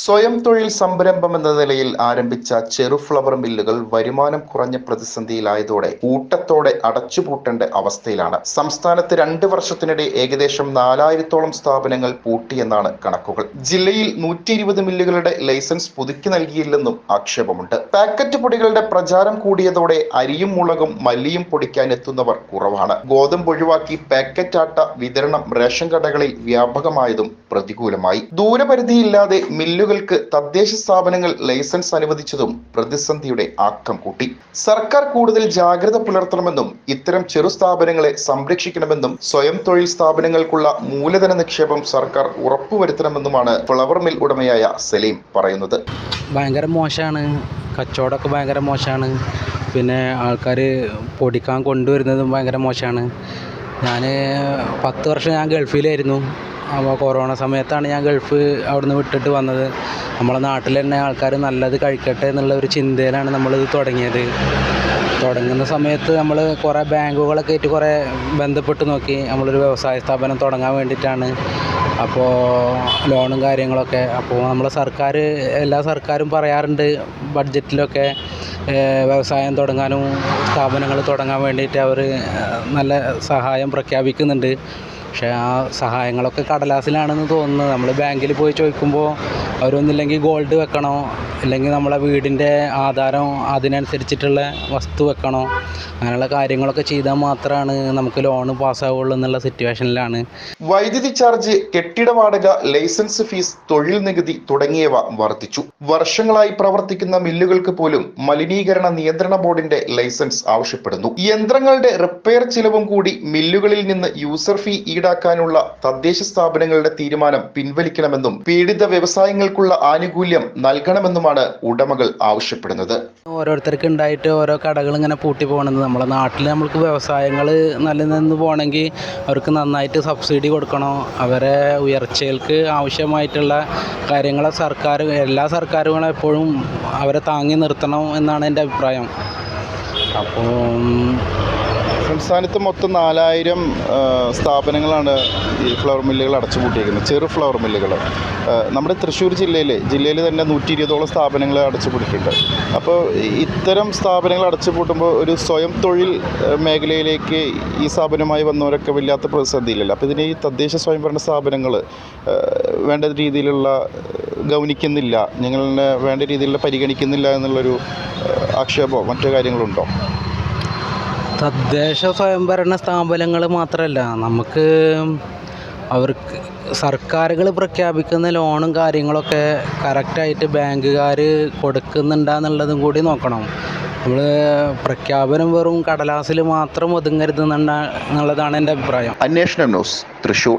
സ്വയം തൊഴിൽ സംരംഭം എന്ന നിലയിൽ ആരംഭിച്ച ചെറുഫ്ലവർ മില്ലുകൾ വരുമാനം കുറഞ്ഞ പ്രതിസന്ധിയിലായതോടെ കൂട്ടത്തോടെ അടച്ചുപൂട്ടേണ്ട അവസ്ഥയിലാണ്. സംസ്ഥാനത്ത് രണ്ട് വർഷത്തിനിടെ ഏകദേശം നാലായിരത്തോളം സ്ഥാപനങ്ങൾ പൂട്ടിയെന്നാണ് കണക്കുകൾ. ജില്ലയിൽ നൂറ്റി ഇരുപത് മില്ലുകളുടെ ലൈസൻസ് പുതുക്കി നൽകിയില്ലെന്നും ആക്ഷേപമുണ്ട്. പാക്കറ്റ് പൊടികളുടെ പ്രചാരം കൂടിയതോടെ അരിയും മുളകും മല്ലിയും പൊടിക്കാൻ എത്തുന്നവർ കുറവാണ്. ഗോതമ്പ് ഒഴിവാക്കി പാക്കറ്റ് ആട്ട വിതരണം റേഷൻ കടകളിൽ വ്യാപകമായതും പ്രതികൂലമായി. ദൂരപരിധിയില്ലാതെ മില്ലുകൾക്ക് തദ്ദേശ സ്ഥാപനങ്ങൾ ലൈസൻസ് അനുവദിച്ചതും പ്രതിസന്ധിയുടെ ആക്കം കൂട്ടി. സർക്കാർ കൂടുതൽ ജാഗ്രത പുലർത്തണമെന്നും ഇത്തരം ചെറു സ്ഥാപനങ്ങളെ സംരക്ഷിക്കണമെന്നും സ്വയം തൊഴിൽ സ്ഥാപനങ്ങൾക്കുള്ള മൂലധന നിക്ഷേപം സർക്കാർ ഉറപ്പുവരുത്തണമെന്നുമാണ് ഫ്ലവർ മിൽ ഉടമയായ സലീം പറയുന്നത്. ഭയങ്കര മോശമാണ്. കച്ചവടമൊക്കെ ഭയങ്കര മോശമാണ്. പിന്നെ ആൾക്കാർ പൊടിക്കാൻ കൊണ്ടുവരുന്നതും ഭയങ്കര മോശമാണ്. ഞാൻ പത്ത് വർഷം ഞാൻ ഗൾഫിലായിരുന്നു. അപ്പോൾ കൊറോണ സമയത്താണ് ഞാൻ ഗൾഫ് അവിടുന്ന് വിട്ടിട്ട് വന്നത്. നമ്മളെ നാട്ടിൽ തന്നെ ആൾക്കാർ നല്ലത് കഴിക്കട്ടെ എന്നുള്ള ഒരു ചിന്തയിലാണ് നമ്മളിത് തുടങ്ങിയത്. തുടങ്ങുന്ന സമയത്ത് നമ്മൾ കുറേ ബാങ്കുകളൊക്കെ ആയിട്ട് കുറേ ബന്ധപ്പെട്ട് നോക്കി നമ്മളൊരു വ്യവസായ സ്ഥാപനം തുടങ്ങാൻ വേണ്ടിയിട്ടാണ്. അപ്പോൾ ലോണും കാര്യങ്ങളൊക്കെ അപ്പോൾ നമ്മളെ സർക്കാർ എല്ലാ സർക്കാരും പറയാറുണ്ട് ബഡ്ജറ്റിലൊക്കെ വ്യവസായം തുടങ്ങാനും സ്ഥാപനങ്ങൾ തുടങ്ങാൻ വേണ്ടിയിട്ട് അവർ നല്ല സഹായം പ്രഖ്യാപിക്കുന്നുണ്ട്. പക്ഷേ ആ സഹായങ്ങളൊക്കെ കടലാസിലാണെന്ന് തോന്നുന്നു. നമ്മൾ ബാങ്കിൽ പോയി ചോദിക്കുമ്പോൾ അവരൊന്നില്ലെങ്കിൽ ഗോൾഡ് വെക്കണോ? അല്ലെങ്കിൽ നമ്മളെ വീടിന്റെ ആധാരം അതിനനുസരിച്ചിട്ടുള്ള വസ്തു വെക്കണോ അങ്ങനെയുള്ള കാര്യങ്ങളൊക്കെ ചെയ്താൽ മാത്രമാണ് നമുക്ക് ലോൺ പാസ്സാവുള്ളൂ എന്നുള്ള സിറ്റുവേഷനിലാണ് വൈദ്യുതി ചാർജ് കെട്ടിട വാടക ലൈസൻസ് ഫീസ് തൊഴിൽ നികുതി തുടങ്ങിയവ വർദ്ധിച്ചു. വർഷങ്ങളായി പ്രവർത്തിക്കുന്ന മില്ലുകൾക്ക് പോലും മലിനീകരണ നിയന്ത്രണ ബോർഡിന്റെ ലൈസൻസ് ആവശ്യപ്പെടുന്നു. യന്ത്രങ്ങളുടെ റിപ്പയർ ചിലവും കൂടി മില്ലുകളിൽ നിന്ന് യൂസർ ഫീ ഈടാക്കാനുള്ള തദ്ദേശ സ്ഥാപനങ്ങളുടെ തീരുമാനം പിൻവലിക്കണമെന്നും പീഡിത വ്യവസായങ്ങൾക്കുള്ള ആനുകൂല്യം നൽകണമെന്നുമാണ് ഉടമകൾ ആവശ്യപ്പെടുന്നത്. ഓരോരുത്തർക്ക് ഉണ്ടായിട്ട് ഓരോ കടകൾ ഇങ്ങനെ പൂട്ടി പോകണത് നമ്മളെ നാട്ടിൽ നമ്മൾക്ക് വ്യവസായങ്ങൾ നല്ല നിന്ന് പോകണമെങ്കിൽ അവർക്ക് നന്നായിട്ട് സബ്സിഡി കൊടുക്കണോ? അവരെ ഉയർച്ചകൾക്ക് ആവശ്യമായിട്ടുള്ള കാര്യങ്ങൾ സർക്കാർ എല്ലാ സർക്കാരുകളും എപ്പോഴും അവരെ താങ്ങി നിർത്തണം എന്നാണ് എന്റെ അഭിപ്രായം. അപ്പോൾ സംസ്ഥാനത്ത് മൊത്തം നാലായിരം സ്ഥാപനങ്ങളാണ് ഈ ഫ്ലവർ മില്ലുകൾ അടച്ചുപൂട്ടിയിരിക്കുന്നത്. ചെറു ഫ്ലവർ മില്ലുകൾ നമ്മുടെ തൃശ്ശൂർ ജില്ലയിൽ ജില്ലയിൽ തന്നെ നൂറ്റി ഇരുപതോളം സ്ഥാപനങ്ങൾ അടച്ചുപൂട്ടിയിട്ടുണ്ട്. അപ്പോൾ ഇത്തരം സ്ഥാപനങ്ങൾ അടച്ചുപൂട്ടുമ്പോൾ ഒരു സ്വയം തൊഴിൽ മേഖലയിലേക്ക് ഈ സ്ഥാപനമായി വന്നവരൊക്കെ വല്ലാത്ത പ്രതിസന്ധിയില്ലല്ലോ അപ്പോൾ ഇതിന് ഈ തദ്ദേശ സ്വയംഭരണ സ്ഥാപനങ്ങൾ വേണ്ട രീതിയിലുള്ള ഗൗനിക്കുന്നില്ല ഞങ്ങളെ വേണ്ട രീതിയിലുള്ള പരിഗണിക്കുന്നില്ല എന്നുള്ളൊരു ആക്ഷേപമോ മറ്റു കാര്യങ്ങളുണ്ടോ? തദ്ദേശ സ്വയംഭരണ സ്ഥാപനങ്ങൾ മാത്രമല്ല നമുക്ക് അവർക്ക് സർക്കാരുകൾ പ്രഖ്യാപിക്കുന്ന ലോണും കാര്യങ്ങളൊക്കെ കറക്റ്റായിട്ട് ബാങ്കുകാർ കൊടുക്കുന്നുണ്ടെന്നുള്ളതും കൂടി നോക്കണം. നമ്മൾ പ്രഖ്യാപനം വെറും കടലാസിൽ മാത്രം ഒതുങ്ങരുത് എന്നുള്ളതാണ് എന്റെ അഭിപ്രായം. അന്വേഷണം ന്യൂസ് തൃശ്ശൂർ